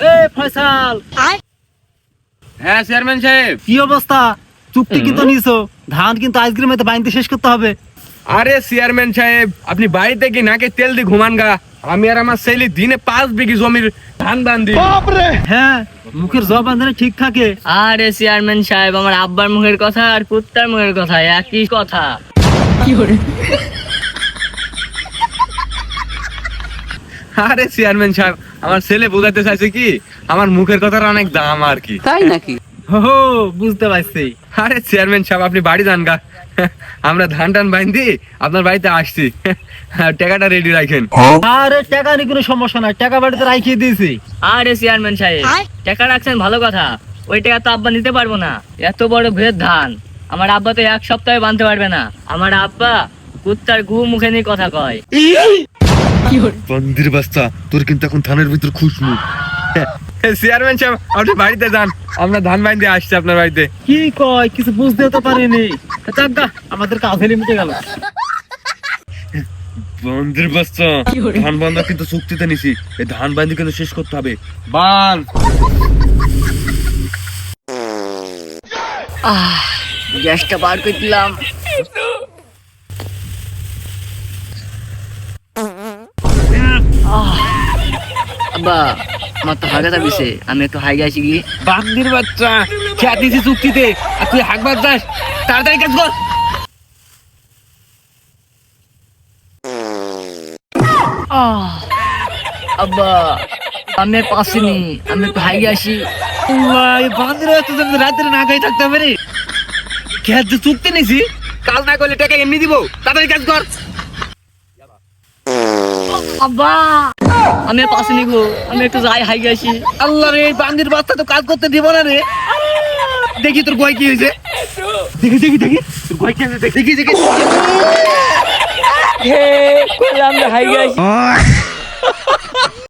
এ ফয়সাল। হ্যাঁ চেয়ারম্যান সাহেব। কি অবস্থা? চুক্তি কিন্তু নিছো। ধান কিন্তু আইসক্রিম এতে বাইনতে শেষ করতে হবে। আরে চেয়ারম্যান সাহেব আপনি বাড়িতে কি নাকে তেল দিয়ে ঘুমান গা? আমি আর আমার ছেলে দিনে পাঁচ বিঘি জমির ধান বান্ধি হ্যাঁ মুখের জব বাঁধানো ঠিক থাকে। আরে চেয়ারম্যান সাহেব আমার আব্বার মুখের কথা আর কুত্তার মুখের কথা একই কথা। আরে চেয়ারম্যান সাহেব আমার ছেলে বোঝাতে চাইছে কি? আমার মুখের কথার অনেক দাম আর কি। তাই নাকি? হো বুঝতে পারছি। আরে চেয়ারম্যান সাহেব আপনি বাড়ি যান গা। আমরা ধান টান বাইন্ধি আপনার বাড়িতে আসছি। টাকাটা রেডি রাখেন। আরে টাকা নিয়ে কোনো সমস্যা নাই টাকা বাড়িতে রাখিয়ে দিয়েছি। আরে চেয়ারম্যান সাহেব টাকা রাখছেন ভালো কথা ওই টাকা তো আব্বা নিতে পারব না। এত বড় ভেদ ধান আমার আব্বা তো এক সপ্তাহে বানতে পারবে না। আমার আব্বা কুত্তার গু মুখে নিয়ে কথা কয়। বন্দির বাস্তা তোর কিন্তু এখন ধানের ভিতর খুশবু। চেয়ারম্যান সাহেব আপনি বাড়িতে যান। আমরা ধান বাইন্ধে আসছি আপনার বাড়িতে। কি কয়? কিছু বুঝতে তো পারিনি। আমাদের মিটে গেল। বন্দির বাস্তা ধান বান্ধা কিন্তু চুক্তিতে নিছি। এই ধান বান্ধি কিন্তু শেষ করতে হবে। বান গ্যাসটা বার করে দিলাম। আব্বা আমার তো হাগাতা দিছে আমি একটু হাই গেছি গিয়ে। বান্দির বাচ্চা খেয়া দিছি চুক্তিতে। আর তুই হাকবার যাস। তাড়াতাড়ি কাজ কর। আব্বা আমি পাসিনি আমি একটু হাই গেছি বান্দির বাচ্চা তুমি রাত্রে না খাই থাকতে পারি। খেয়া চুক্তি নিছি কাল না করলে টাকা এমনি দিব। তাড়াতাড়ি কাজ কর। আব্বা আমি পাশে নিগো আমি একটু যাই হাই গেছি আল্লাহ রে বান্দির বাচ্চা তো কাজ করতে দিব না রে। দেখি তোর গয় কি হয়েছে। দেখি দেখি দেখি। তোর গয় কি হয়েছে দেখি। দেখি হে করলাম হাই গেছি